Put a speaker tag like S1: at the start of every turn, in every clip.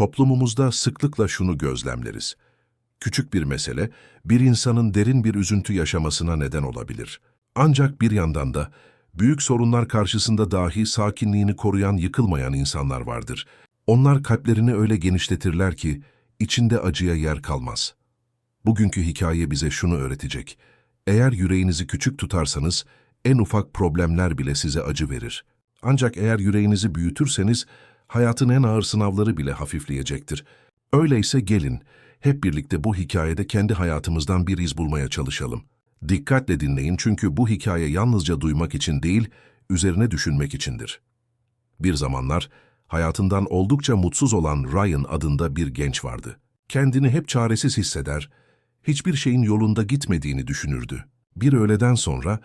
S1: Toplumumuzda sıklıkla şunu gözlemleriz. Küçük bir mesele, bir insanın derin bir üzüntü yaşamasına neden olabilir. Ancak bir yandan da, büyük sorunlar karşısında dahi sakinliğini koruyan, yıkılmayan insanlar vardır. Onlar kalplerini öyle genişletirler ki, içinde acıya yer kalmaz. Bugünkü hikaye bize şunu öğretecek. Eğer yüreğinizi küçük tutarsanız, en ufak problemler bile size acı verir. Ancak eğer yüreğinizi büyütürseniz, hayatın en ağır sınavları bile hafifleyecektir. Öyleyse gelin, hep birlikte bu hikayede kendi hayatımızdan bir iz bulmaya çalışalım. Dikkatle dinleyin çünkü bu hikaye yalnızca duymak için değil, üzerine düşünmek içindir. Bir zamanlar, hayatından oldukça mutsuz olan Ryan adında bir genç vardı. Kendini hep çaresiz hisseder, hiçbir şeyin yolunda gitmediğini düşünürdü. Bir öğleden sonra,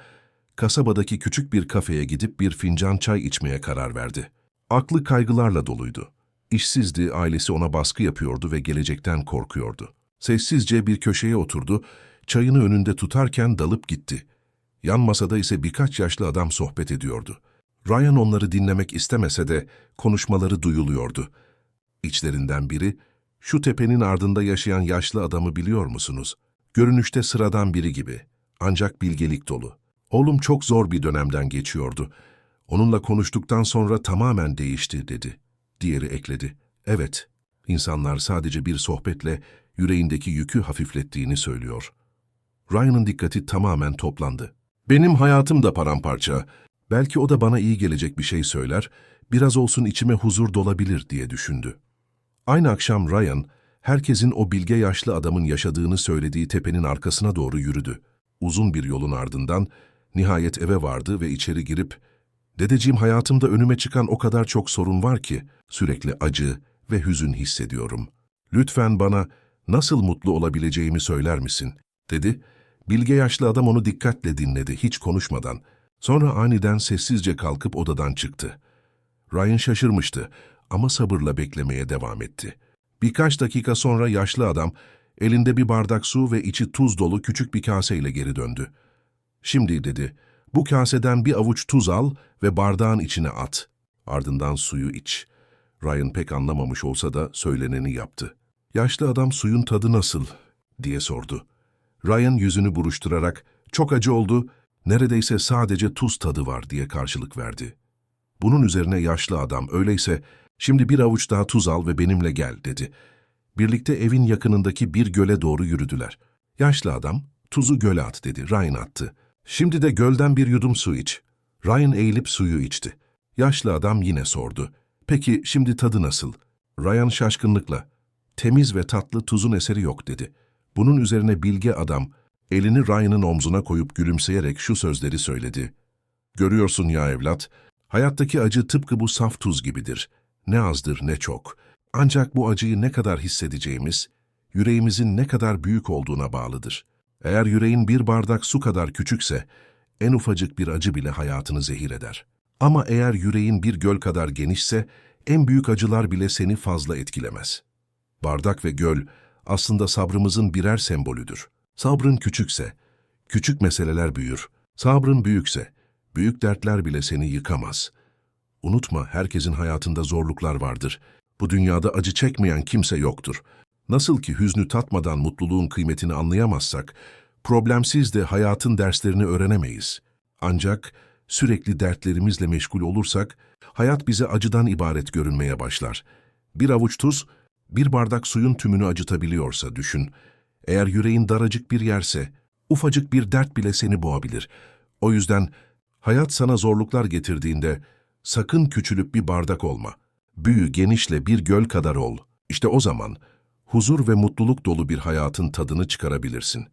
S1: kasabadaki küçük bir kafeye gidip bir fincan çay içmeye karar verdi. Aklı kaygılarla doluydu. İşsizdi, ailesi ona baskı yapıyordu ve gelecekten korkuyordu. Sessizce bir köşeye oturdu, çayını önünde tutarken dalıp gitti. Yan masada ise birkaç yaşlı adam sohbet ediyordu. Ryan onları dinlemek istemese de konuşmaları duyuluyordu. İçlerinden biri, şu tepenin ardında yaşayan yaşlı adamı biliyor musunuz? Görünüşte sıradan biri gibi, ancak bilgelik dolu. Oğlum çok zor bir dönemden geçiyordu. Onunla konuştuktan sonra tamamen değişti, dedi. Diğeri ekledi. Evet, insanlar sadece bir sohbetle yüreğindeki yükü hafiflettiğini söylüyor. Ryan'ın dikkati tamamen toplandı. Benim hayatım da paramparça. Belki o da bana iyi gelecek bir şey söyler, biraz olsun içime huzur dolabilir diye düşündü. Aynı akşam Ryan, herkesin o bilge yaşlı adamın yaşadığını söylediği tepenin arkasına doğru yürüdü. Uzun bir yolun ardından nihayet eve vardı ve içeri girip Dedeciğim hayatımda önüme çıkan o kadar çok sorun var ki sürekli acı ve hüzün hissediyorum. Lütfen bana nasıl mutlu olabileceğimi söyler misin? dedi. Bilge yaşlı adam onu dikkatle dinledi hiç konuşmadan. Sonra aniden sessizce kalkıp odadan çıktı. Ryan şaşırmıştı ama sabırla beklemeye devam etti. Birkaç dakika sonra yaşlı adam elinde bir bardak su ve içi tuz dolu küçük bir kaseyle geri döndü. Şimdi dedi, bu kaseden bir avuç tuz al ve bardağın içine at. Ardından suyu iç. Ryan pek anlamamış olsa da söyleneni yaptı. Yaşlı adam suyun tadı nasıl? diye sordu. Ryan yüzünü buruşturarak, çok acı oldu, neredeyse sadece tuz tadı var diye karşılık verdi. Bunun üzerine yaşlı adam, öyleyse şimdi bir avuç daha tuz al ve benimle gel dedi. Birlikte evin yakınındaki bir göle doğru yürüdüler. Yaşlı adam, tuzu göle at dedi, Ryan attı. Şimdi de gölden bir yudum su iç. Ryan eğilip suyu içti. Yaşlı adam yine sordu. Peki şimdi tadı nasıl? Ryan şaşkınlıkla. Temiz ve tatlı tuzun eseri yok dedi. Bunun üzerine bilge adam elini Ryan'ın omzuna koyup gülümseyerek şu sözleri söyledi. Görüyorsun ya evlat, hayattaki acı tıpkı bu saf tuz gibidir. Ne azdır ne çok. Ancak bu acıyı ne kadar hissedeceğimiz, yüreğimizin ne kadar büyük olduğuna bağlıdır. Eğer yüreğin bir bardak su kadar küçükse, en ufacık bir acı bile hayatını zehir eder. Ama eğer yüreğin bir göl kadar genişse, en büyük acılar bile seni fazla etkilemez. Bardak ve göl aslında sabrımızın birer sembolüdür. Sabrın küçükse, küçük meseleler büyür. Sabrın büyükse, büyük dertler bile seni yıkamaz. Unutma, herkesin hayatında zorluklar vardır. Bu dünyada acı çekmeyen kimse yoktur. Nasıl ki hüznü tatmadan mutluluğun kıymetini anlayamazsak, problemsiz de hayatın derslerini öğrenemeyiz. Ancak sürekli dertlerimizle meşgul olursak, hayat bize acıdan ibaret görünmeye başlar. Bir avuç tuz, bir bardak suyun tümünü acıtabiliyorsa düşün. Eğer yüreğin daracık bir yerse, ufacık bir dert bile seni boğabilir. O yüzden hayat sana zorluklar getirdiğinde sakın küçülüp bir bardak olma. Büyü genişle bir göl kadar ol. İşte o zaman huzur ve mutluluk dolu bir hayatın tadını çıkarabilirsin.